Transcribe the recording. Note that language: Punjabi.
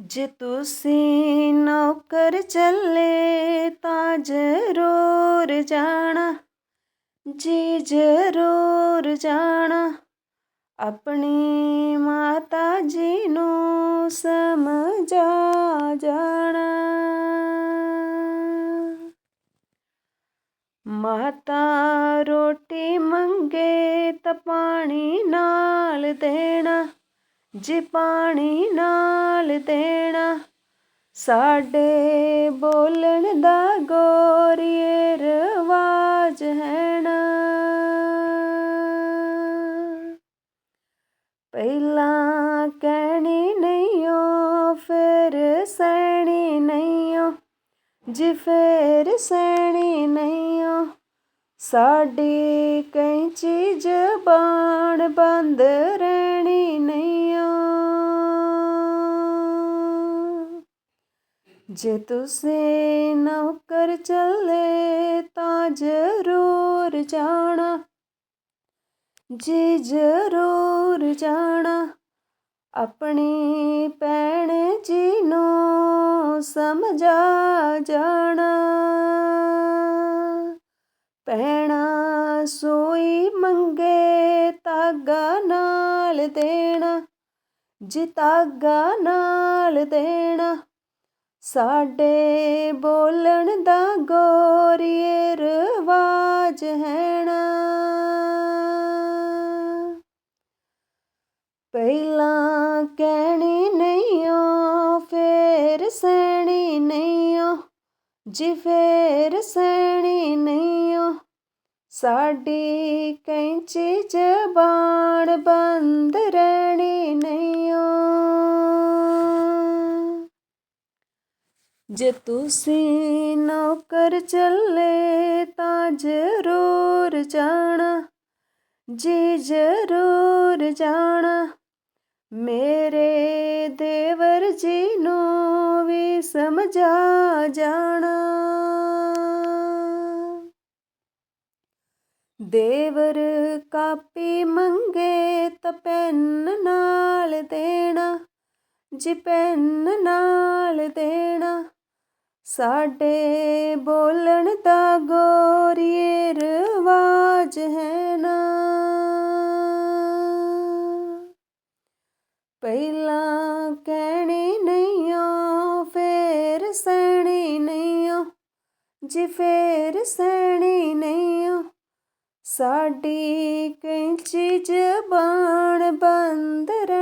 ਜੇ ਤੁਸੀਂ ਨੌਕਰ ਚੱਲੇ ਤਾਂ ਜ਼ਰੂਰ ਜਾਣਾ, ਜੀ ਜ਼ਰੂਰ ਜਾਣਾ। ਆਪਣੀ ਮਾਤਾ ਜੀ ਨੂੰ ਸਮਝਾ ਜਾਣਾ। ਮਾਤਾ ਰੋਟੀ ਮੰਗੇ ਤਾਂ ਪਾਣੀ ਨਾਲ ਦੇਣਾ। ਜੀ ਪਾਣੀ ਨਾਲ ਦੇਣਾ, ਸਾਡੇ ਬੋਲਣ ਦਾ ਗੋਰੀਏ ਰਵਾਜ ਹੈ ਨਾ ਪਹਿਲਾਂ ਕਹਿਣੀ ਨਹੀਂ ਓ ਫਿਰ ਸਹਿਣੀ ਨਹੀਂ ਓ ਜੀ ਫਿਰ ਸਹਿਣੀ ਨਹੀਂ ਓ ਸਾਡੀ ਕੈਂਚੀ ਜ਼ਬਾਨ ਬੰਦ ਰਹਿਣੀ ਜੇ ਤੁਸੀਂ ਨੌਕਰ ਚੱਲੇ ਤਾਂ ਜ਼ਰੂਰ ਜਾਣਾ। ਜੀ ਜ਼ਰੂਰ ਜਾਣਾ, ਆਪਣੀ ਭੈਣ ਜੀ ਨੂੰ ਸਮਝਾ ਜਾਣਾ। ਭੈਣਾ ਸੋਈ ਮੰਗੇ ਤਾਗਾ ਨਾਲ ਦੇਣਾ, ਜੀ ਤਾਗਾ ਨਾਲ ਦੇਣਾ ਸਾਡੇ ਬੋਲਣ ਦਾ ਗੋਰੀਏ ਰਵਾਜ ਹੈ ਪਹਿਲਾਂ ਕਹਿਣੀ ਨਹੀਂ ਓ ਫੇਰ ਸਹਿਣੀ ਨਹੀਂ ਓ ਜੀ ਫੇਰ ਸਹਿਣੀ ਨਹੀਂ ਓ ਸਾਡੀ ਕੈਂਚੀ ਜ਼ਬਾਨ ਬੰਦ ਰਹਿਣੀ ਨਹੀਂ ਜੇ ਤੁਸੀਂ ਨੌਕਰ ਚੱਲੇ ਤਾਂ ਜ਼ਰੂਰ ਜਾਣਾ, ਜੀ ਜ਼ਰੂਰ ਜਾਣਾ। ਮੇਰੇ ਦੇਵਰ ਜੀ ਨੂੰ ਵੀ ਸਮਝਾ ਜਾਣਾ। ਦੇਵਰ ਕਾਪੀ ਮੰਗੇ ਤਾਂ ਪੈਨ ਨਾਲ ਦੇਣਾ, ਜੀ ਪੈਨ ਨਾਲ ਦੇਣਾ। ਸਾਡੇ ਬੋਲਣ ਦਾ ਗੋਰੀਏ ਰਵਾਜ ਹੈ ਨਾ। ਪਹਿਲਾਂ ਕਹਿਣੀ ਨਹੀਂ ਫੇਰ ਸਹਿਣੀ ਨਹੀਂ ਓ। ਫੇਰ ਸਹਿਣੀ ਨਹੀਂ ਸਾਡੀ ਕੈਂਚੀ ਜ਼ਬਾਨ ਬੰਦ ਰਹਿਣੀ